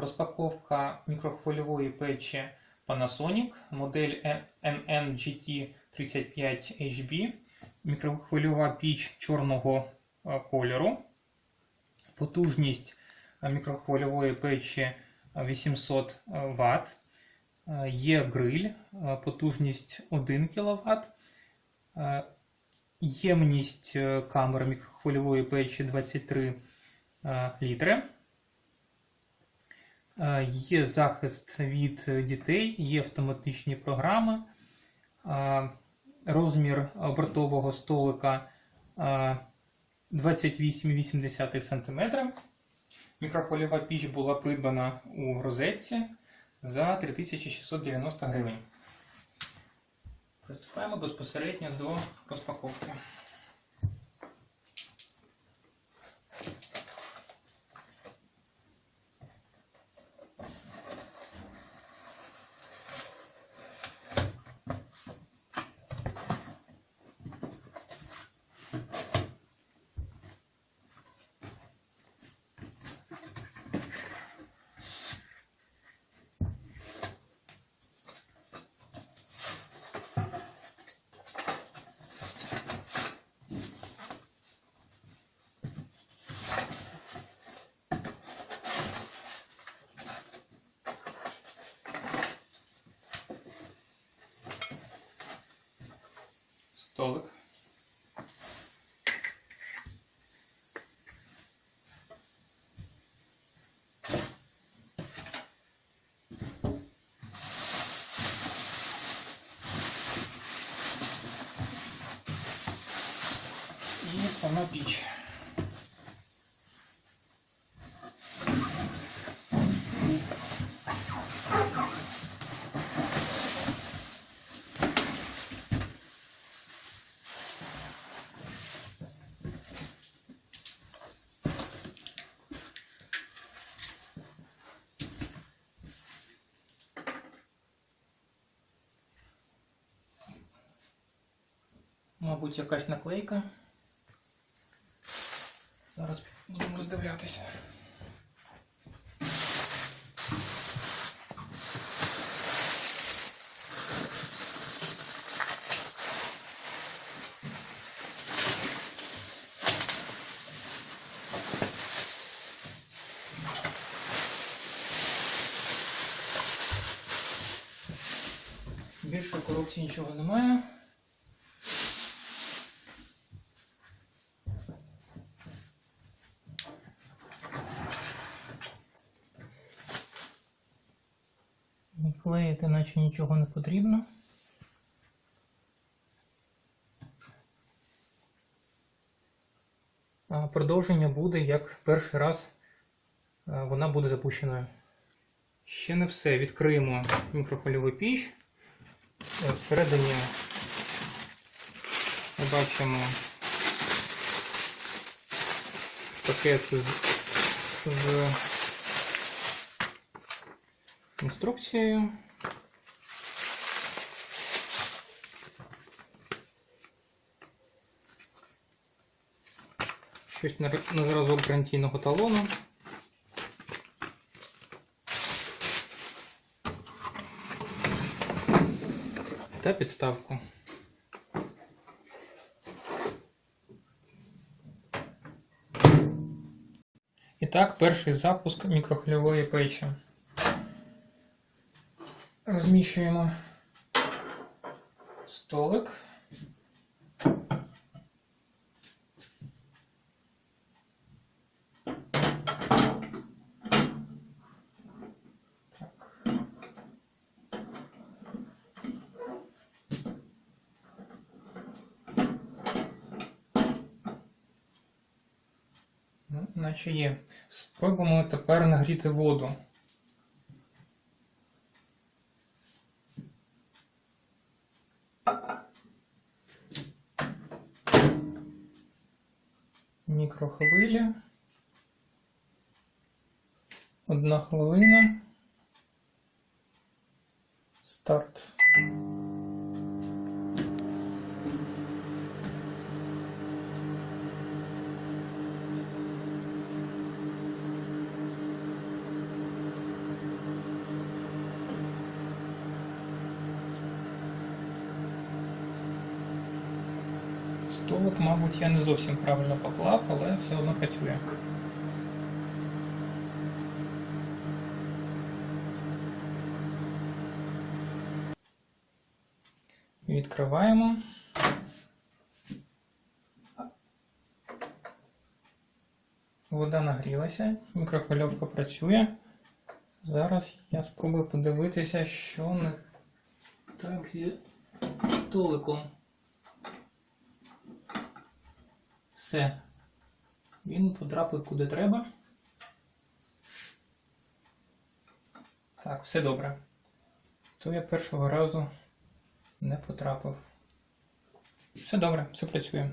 Розпаковка мікрохвильової печі Panasonic, модель NNGT35HB, мікрохвильова піч чорного е, кольору. Потужність е, мікрохвильової печі 800 Вт. Е, Є гриль, потужність 1 кВт. Ємність камери мікрохвильової печі 23 е, літри. Е, Є захист від дітей, є автоматичні програми. Е, Розмір бортового столика е, 28,8 см. Мікрохвильова піч була придбана у розетці за 3690 гривень. Приступаємо безпосередньо до розпаковки. Столик. І сама піч. Мабуть, якась наклейка. Зараз будемо роздивлятися. Більше коробці нічого немає. І Клеїти наче нічого не потрібно. Продовження буде, як перший раз вона буде запущеною. Ще не все. Відкриємо мікрохвильову піч. Е, Всередині ми бачимо пакет з, з інструкцією. Щось на, зразок гарантійного талону. Та підставку. І так, перший запуск мікрохвильової печі. Розміщуємо столик. Ну, наче є. Спробуємо тепер нагріти воду. Мікрохвиля. Одна хвилина. Старт. Столик, мабуть, я не зовсім правильно поклав, але все одно працює. Відкриваємо. Вода нагрілася, мікрохвильовка працює. Зараз я спробую подивитися, що не так зі столиком. Все. Він потрапив куди треба. Так, все добре. То я першого разу не потрапив. Все добре, все працює.